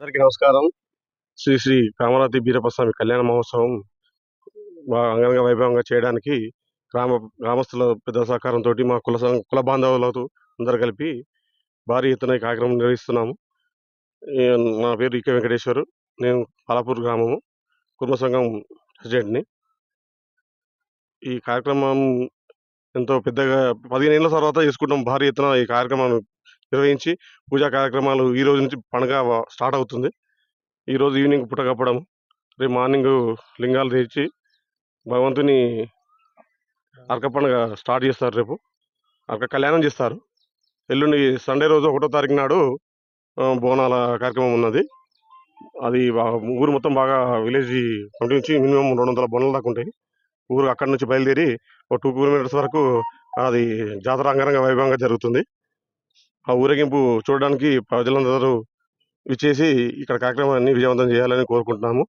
అందరికీ నమస్కారం. శ్రీ శ్రీ కామరాతి బీరపస్వామి కళ్యాణ మహోత్సవం బాగా అంగరంగ వైభవంగా చేయడానికి గ్రామ గ్రామస్తుల పెద్ద సహకారంతో మా కుల కుల బాంధవులతో అందరు కలిపి భారీ ఎత్తున ఈ కార్యక్రమం నిర్వహిస్తున్నాము. నా పేరు ఈకే వెంకటేశ్వరు. నేను పాలపూర్ గ్రామము కుటుంబ సంఘం ప్రెసిడెంట్ని. ఈ కార్యక్రమం ఎంతో పెద్దగా పదిహేను ఏళ్ళ తర్వాత చేసుకుంటాం. భారీ ఎత్తున ఈ కార్యక్రమాన్ని నిర్వహించి పూజా కార్యక్రమాలు ఈ రోజు నుంచి పండుగ స్టార్ట్ అవుతుంది. ఈరోజు ఈవినింగ్ పుట్ట కప్పడం రేపు మార్నింగ్ లింగాలు తెచ్చి భగవంతుని అర్క పండుగ స్టార్ట్ చేస్తారు రేపు. అర్క కళ్యాణం చేస్తారు. ఎల్లుండి సండే రోజు ఒకటో తారీఖు నాడు బోనాల కార్యక్రమం ఉన్నది. అది ఊరు మొత్తం బాగా విలేజ్ కమిటీ నుంచి మినిమం రెండు వందల బోనాల దాకా ఉంటాయి. ఊరు అక్కడి నుంచి బయలుదేరి ఒక టూ కిలోమీటర్స్ వరకు అది జాతర అంగరంగ వైభవంగా జరుగుతుంది. ఆ ఊరేగింపు చూడడానికి ప్రజలందరూ విచ్చేసి ఇక్కడ కార్యక్రమాన్ని విజయవంతం చేయాలని కోరుకుంటున్నాము.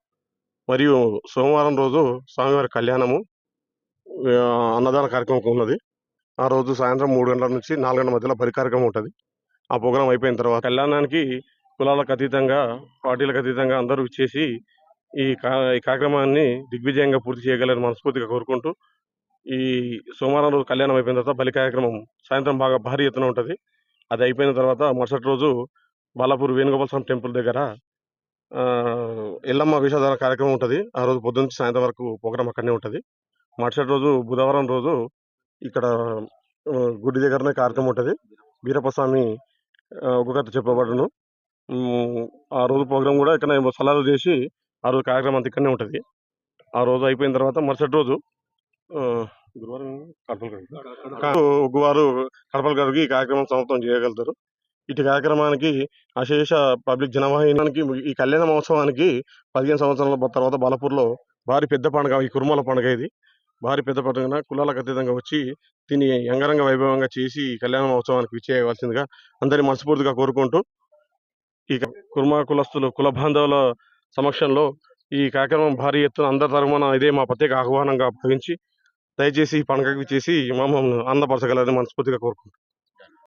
మరియు సోమవారం రోజు స్వామివారి కళ్యాణము అన్నదాన కార్యక్రమం ఉన్నది. ఆ రోజు సాయంత్రం మూడు గంటల నుంచి నాలుగు గంటల మధ్యలో పరి కార్యక్రమం ఉంటుంది. ఆ ప్రోగ్రాం అయిపోయిన తర్వాత కళ్యాణానికి కులాలకు అతీతంగా పార్టీలకు అతీతంగా అందరూ ఇచ్చేసి ఈ కా ఈ కార్యక్రమాన్ని దిగ్విజయంగా పూర్తి చేయగలని మనస్ఫూర్తిగా కోరుకుంటూ ఈ సోమవారం రోజు కళ్యాణం అయిపోయిన తర్వాత బలి కార్యక్రమం సాయంత్రం బాగా భారీ ఎత్తున ఉంటుంది. అది అయిపోయిన తర్వాత మరుసటి రోజు బాలాపూర్ వేణుగోపాల స్వామి టెంపుల్ దగ్గర ఎల్లమ్మ వేషధార కార్యక్రమం ఉంటుంది. ఆ రోజు పొద్దున్న నుంచి సాయంత్రం వరకు ప్రోగ్రాం అక్కడనే ఉంటుంది. మరుసటి రోజు బుధవారం రోజు ఇక్కడ గుడి దగ్గరనే కార్యక్రమం ఉంటుంది. వీరప్పస్వామి ఒక కథ చెప్పబడును. ఆ రోజు ప్రోగ్రాం కూడా ఇక్కడ సలాలు చేసి ఆ రోజు కార్యక్రమం అంతా ఇక్కడనే ఉంటుంది. ఆ రోజు అయిపోయిన తర్వాత మరుసటి రోజు గురువారం కడపల గారు గురువారు కడపల గారికి ఈ కార్యక్రమం సమాప్తం చేయగలుగుతారు. ఇటు కార్యక్రమానికి అశేష పబ్లిక్ జనవాహినికి ఈ కళ్యాణ మహోత్సవానికి పదిహేను సంవత్సరాల తర్వాత బాలపూర్లో భారీ పెద్ద పండుగ ఈ కురుమల పండుగ ఇది. భారీ పెద్ద పండుగన కులాలకు అతీతంగా వచ్చి దీన్ని అంగరంగ వైభవంగా చేసి ఈ కళ్యాణ మహోత్సవానికి విచ్చేయవలసిందిగా అందరి మనస్ఫూర్తిగా కోరుకుంటూ ఈ కుర్మ కులస్తులు కుల బాంధవుల సమక్షంలో ఈ కార్యక్రమం భారీ ఎత్తున అందరి తరపున ఇదే మా ప్రత్యేక ఆహ్వానంగా భావించి దయచేసి ఈ పండుగకి చేసి మమ్మల్ని అందపరచగలరని మనస్ఫూర్తిగా కోరుకుంటున్నాను